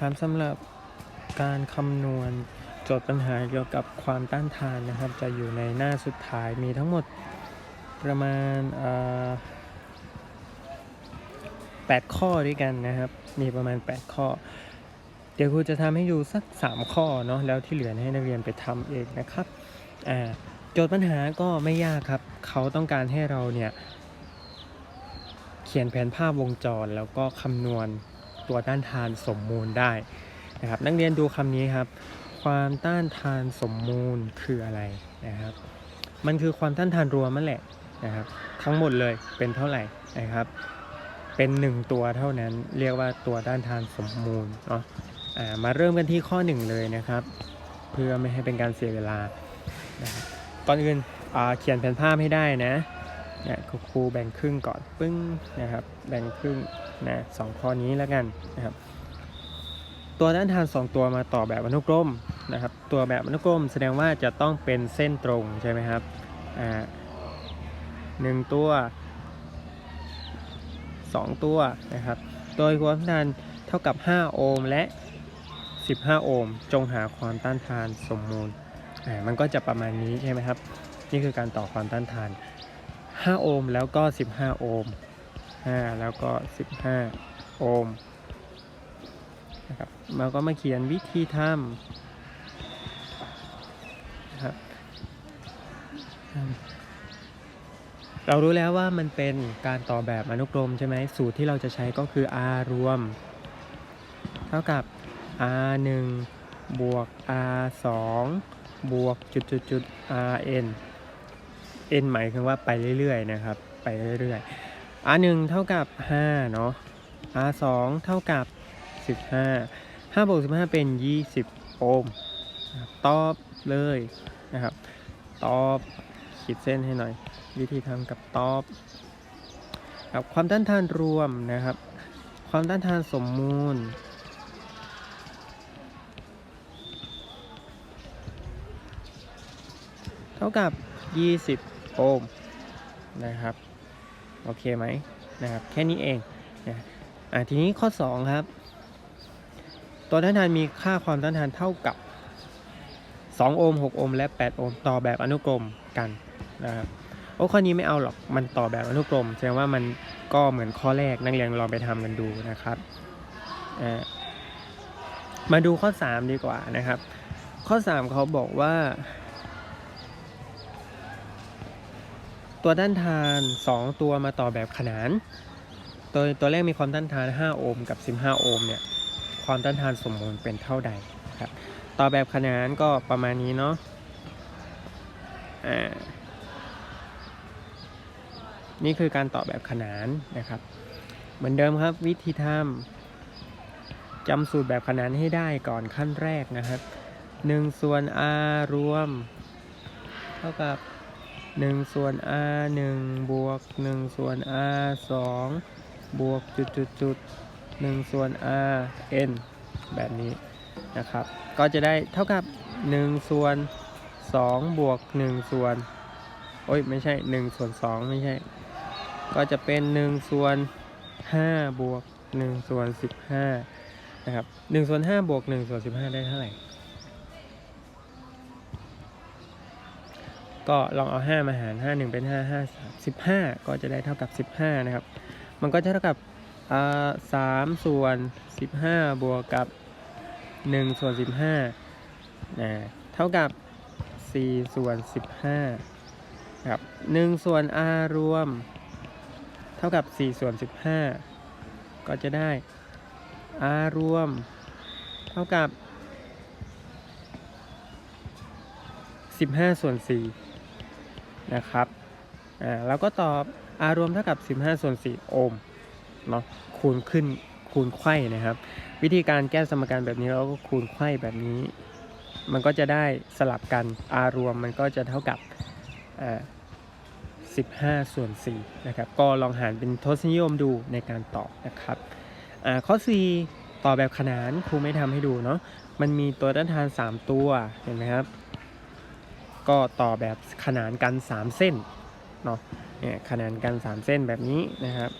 ถามสำหรับการคำนวณโจทย์ปัญหาเกี่ยวกับความต้านทานนะครับ จะอยู่ในหน้าสุดท้ายมีทั้งหมดประมาณ8ข้อด้วยกันนะครับ มีประมาณ 8 ข้อ เดี๋ยวครูจะทำให้ดูสัก 3 ข้อเนาะแล้วที่เหลือให้นักเรียนไปทำเองนะครับโจทย์ปัญหาก็ไม่ยากครับ เขาต้องการให้เราเนี่ย เขียนแผนภาพวงจรแล้วก็คำนวณ ตัวต้านทานสมมูลได้นะครับ นักเรียนดูคำนี้ครับ ความต้านทานสมมูลคืออะไรนะครับ มันคือความต้านทานรวมนั่นแหละนะครับ ทั้งหมดเลยเป็นเท่าไหร่นะครับ เป็น 1 ตัวเท่านั้นเรียกว่าตัวต้านทานสมมูลเนาะมาเริ่มกันที่ข้อ 1 เลยนะครับ เพื่อไม่ให้เป็นการเสียเวลานะครับก่อนอื่นเขียนแผนภาพให้ได้นะ เนี่ยครูครูแบ่งครึ่งก่อนปึ้งนะครับ แบ่งครึ่งนะสองข้อนี้แล้วกันนะครับ ตัวด้านทาน2ตัวมาต่อแบบอนุกรมนะครับ ตัวแบบอนุกรมแสดงว่าจะต้องเป็นเส้นตรงใช่ไหมครับอ่าหนึ่งตัว2ตัวนะครับ โดยความต้านทานเท่ากับ 5 โอห์มและ 15 โอห์มจงหาความต้านทานสมมูลอ่ามันก็จะประมาณนี้ใช่ไหมครับ นี่คือการต่อความต้านทาน 5 โอห์มแล้วก็ 15 โอห์ม5แล้วก็ 15 โอห์มนะครับเราก็มาเขียนวิธีทำนะครับเรารู้แล้วว่ามันเป็นการต่อแบบอนุกรมใช่ไหมสูตรที่เราจะใช้ก็คือ r รวม เท่ากับ r 1บวก r 2บวกจุดจุดจุด r n หมายถึงว่าไปเรื่อยๆนะครับ ไปเรื่อยๆ r 1เท่ากับ5เนาะ r 2เท่ากับ 15 5บวก15 เป็น 20 โอห์มตอบเลยนะครับ ตอบขีดเส้นให้หน่อย วิธีทำกับตอบครับความต้านทานรวมนะครับ ความต้านทานสมมูลเท่ากับ 20 โอห์มนะครับ โอเคไหมนะครับ แค่นี้เองนะอะทีนี้ข้อ 2 ครับ ตัวต้านทานมีค่าความต้านทานเท่ากับ 2 โอห์ม6โอห์มและ 8 โอห์มต่อแบบอนุกรมกันนะครับโอ้ข้อนี้ไม่เอาหรอกมันต่อแบบอนุกรมแสดงว่ามันก็เหมือนข้อแรกนักเรียนลองไปทำกันดูนะครับมาดูข้อ 3 ดีกว่านะครับ ข้อ 3 เขาบอกว่า ตัวต้านทาน 2 ตัวมาต่อแบบขนาน ตัวตัวแรกมีความต้านทาน 5 โอห์มกับ 15 โอห์มเนี่ยความต้านทานสมมูลเป็นเท่าใดครับต่อแบบขนานก็ประมาณนี้เนาะอ่านี่คือการต่อแบบขนานนะครับ เหมือนเดิมครับวิธีทำจำสูตรแบบขนานให้ได้ก่อนขั้นแรกนะครับ1ส่วน r รวม เท่ากับ 1 ส่วน r 1 บวก 1 ส่วน r 2 บวกจุดจุดจุด1ส่วน r n แบบนี้นะครับ ก็จะได้เท่ากับ 1 ส่วน 2 บวก 1 ส่วน โอ้ย ไม่ใช่ 1 ส่วน 2 ไม่ใช่ ก็จะเป็น 1 ส่วน 5 บวก 1 ส่วน 15 นะครับ1ส่วน5บวก1ส่วน15 ได้เท่าไหร่ ก็ลองเอา 5 มาหาร 5 1 เป็น 5 5 3 15 ก็จะได้เท่ากับ 15 นะครับ มันก็จะเท่ากับอ่า3ส่วน 15 บวกกับ 1 ส่วน 15นะเท่ากับ 4 ส่วน 15ครับ1ส่วน r รวม เท่ากับ 4 ส่วน 15 ก็จะได้ r รวม เท่ากับ 15 ส่วน 4 นะครับอ่าแล้วก็ตอบ r รวมเท่ากับ 15 ส่วน 4 โอห์มเนาะคูณขึ้นคูณไขว้นะครับ วิธีการแก้สมการแบบนี้เราก็คูณไขว้แบบนี้ มันก็จะได้สลับกัน r รวมมันก็จะเท่ากับอ่า15 ส่วน4นะครับ ก็ลองหารเป็นทศนิยมดูในการตอบนะครับอ่าข้อ 4 ต่อแบบขนานครูไม่ทำให้ดูเนาะ มันมีตัวต้านทาน 3 ตัว เห็นไหมครับ ก็ต่อแบบขนานกัน 3 เส้นเนาะเนี่ยขนานกัน 3 เส้นแบบนี้นะครับ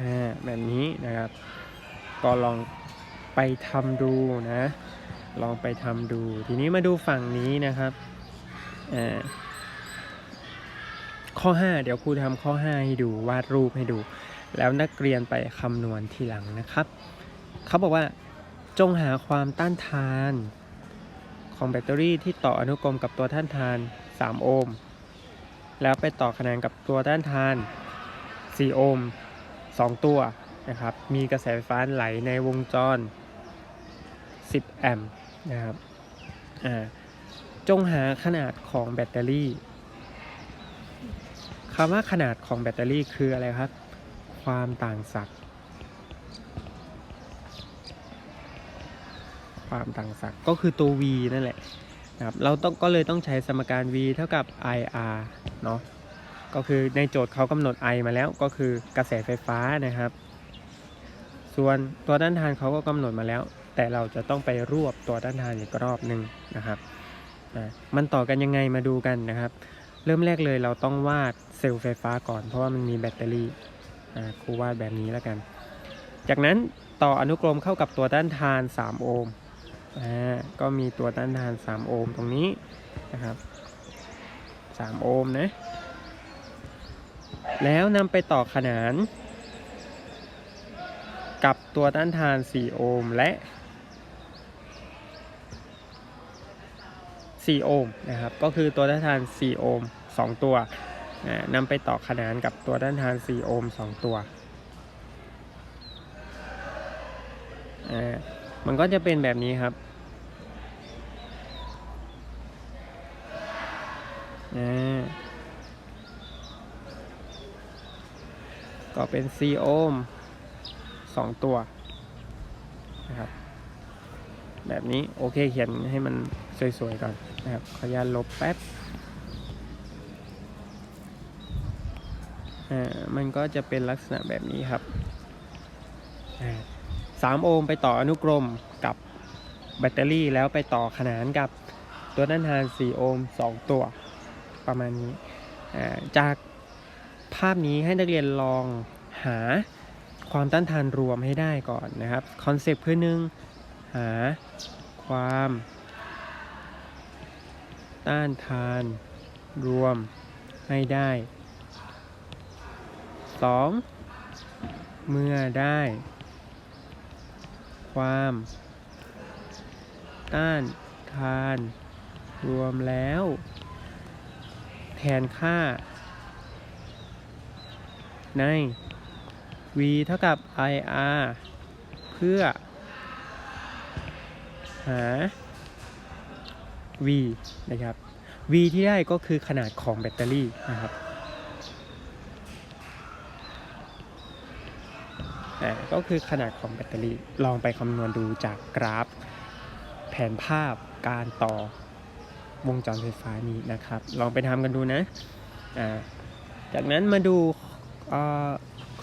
อ่าแบบนี้นะครับ ก็ลองไปทำดูนะ ลองไปทำดู ทีนี้มาดูฝั่งนี้นะครับอ่าข้อ 5 เดี๋ยวครูทำข้อ 5 ให้ดูวาดรูปให้ดู แล้วนักเรียนไปคำนวณทีหลังนะครับ เขาบอกว่า จงหาความต้านทาน ของแบตเตอรี่ที่ต่ออนุกรมกับตัวต้านทาน 3 โอห์ม แล้วไปต่อขนานกับตัวต้านทาน 4 โอห์ม 2 ตัวนะครับ มีกระแสไฟฟ้าไหลในวงจร 10 แอมป์นะครับ อ่า จงหาขนาดของแบตเตอรี่คำว่าขนาดของแบตเตอรี่คืออะไรครับ ความต่างศักย์ ความต่างศักย์ก็คือตัว v นั่นแหละนะครับเราต้องก็เลยต้องใช้สมการ v เท่ากับ ir เนาะก็คือในโจทย์เขากำหนด I มาแล้วก็คือกระแสไฟฟ้านะครับ ส่วนตัวด้านทานเขาก็กำหนดมาแล้ว แต่เราจะต้องไปรวบตัวด้านทานอีกรอบหนึ่งนะครับอะมันต่อกันยังไงมาดูกันนะครับ เริ่มแรกเลยเราต้องวาดเซลล์ไฟฟ้าก่อน เพราะว่ามันมีแบตเตอรี่อะครูวาดแบบนี้แล้วกัน จากนั้นต่ออนุกรมเข้ากับตัวต้านทาน 3 โอห์ม อ่าก็มีตัวต้านทาน 3 โอห์มตรงนี้นะครับ 3 โอห์มนะ แล้วนำไปต่อขนาน กับตัวต้านทาน 4 โอห์มและ 4 โอห์มนะครับ ก็คือตัวต้านทาน 4 โอห์ม2 ตัวนำไปต่อขนานกับตัวต้านทาน 4 โอห์ม 2 ตัว มันก็จะเป็นแบบนี้ครับอ่าก็เป็น4โอห์ม2ตัวนะครับ แบบนี้โอเคเขียนให้มันสวยๆก่อนนะครับ ขออนุญาตลบแป๊บอ่ามันก็จะเป็นลักษณะแบบนี้ครับ อ่าสามโอห์มไปต่ออนุกรมกับแบตเตอรี่แล้วไปต่อขนานกับตัวด้านทาน 4 โอห์ม2 ตัวประมาณนี้ จากภาพนี้ให้นักเรียนลองหาความต้านทานรวมให้ได้ก่อนนะครับ คอนเซปต์คือหนึ่งหาความต้านทานรวมให้ได้ 2. เมื่อได้ ความ ต้านทาน รวมแล้ว แทนค่า ใน v เท่ากับ ir เพื่อ หา v นะครับ v ที่ได้ก็คือขนาดของแบตเตอรี่นะครับอ่า ก็คือขนาดของแบตเตอรี่ลองไปคำนวณดูจากกราฟ แผนภาพการต่อวงจรไฟฟ้านี้นะครับ ลองไปทำกันดูนะจากนั้นมาดู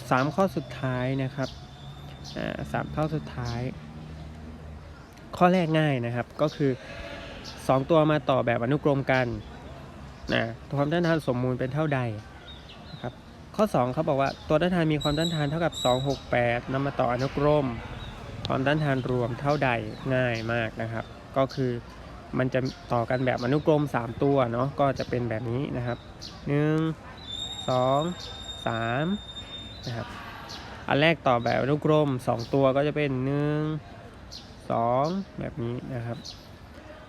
สามข้อสุดท้ายนะครับสามข้อสุดท้าย ข้อแรกง่ายนะครับ ก็คือ 2 ตัวมาต่อแบบอนุกรมกันนะความต้านทานสมมูลเป็นเท่าใด ข้อ 2เขาบอกว่าตัวต้านทานมีความต้านทานเท่ากับ 268นำมาต่ออนุกรม ความต้านทานรวมเท่าใดง่ายมากนะครับ ก็คือมันจะต่อกันแบบอนุกรม 3 ตัวเนาะก็จะเป็นแบบนี้นะครับ 1 2 3นะครับอันแรกต่อแบบอนุกรม 2 ตัวก็จะเป็น 1 2 แบบนี้นะครับ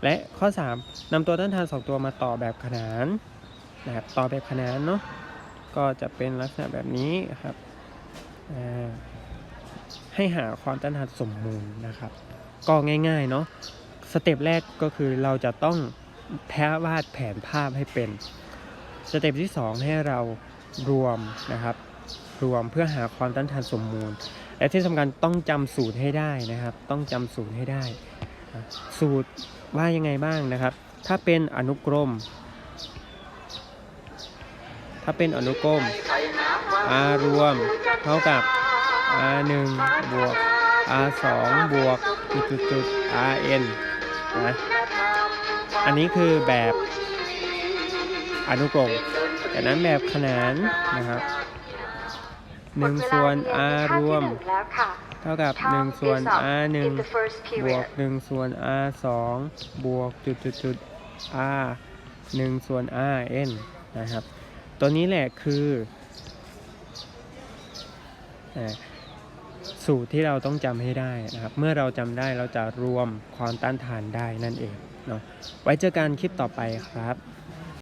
และข้อ 3นำตัวต้านทาน 2 ตัวมาต่อแบบขนานนะครับต่อแบบขนานเนาะ ก็จะเป็นลักษณะแบบนี้ครับ ให้หาความต้านทานสมมูลนะครับ ก็ง่ายๆเนาะ สเต็ปแรกก็คือเราจะต้องแพ้วาดแผนภาพให้เป็น สเต็ปที่ 2 ให้เรารวมนะครับ รวมเพื่อหาความต้านทานสมมูล และที่สำคัญต้องจำสูตรให้ได้นะครับ ต้องจำสูตรให้ได้ สูตรว่ายังไงบ้างนะครับ ถ้าเป็นอนุกรม ถ้าเป็นอนุกรม r รวม เท่ากับ r 1บวก r 2บวกจุดจุดจุด rn นะอันนี้คือแบบอนุกรมจากนั้นแบบขนานนะครับหนึ่งส่วน r รวม เท่ากับ 1 ส่วน r 1บวก 1 ส่วน r 2บวกจุดจุดจุด r 1 ส่วน r n นะครับ ตัวนี้แหละคืออสูตรที่เราต้องจำให้ได้นะครับ เมื่อเราจำได้เราจะรวมความต้านทานได้นั่นเองเนาะไว้เจอกันคลิปต่อไปครับ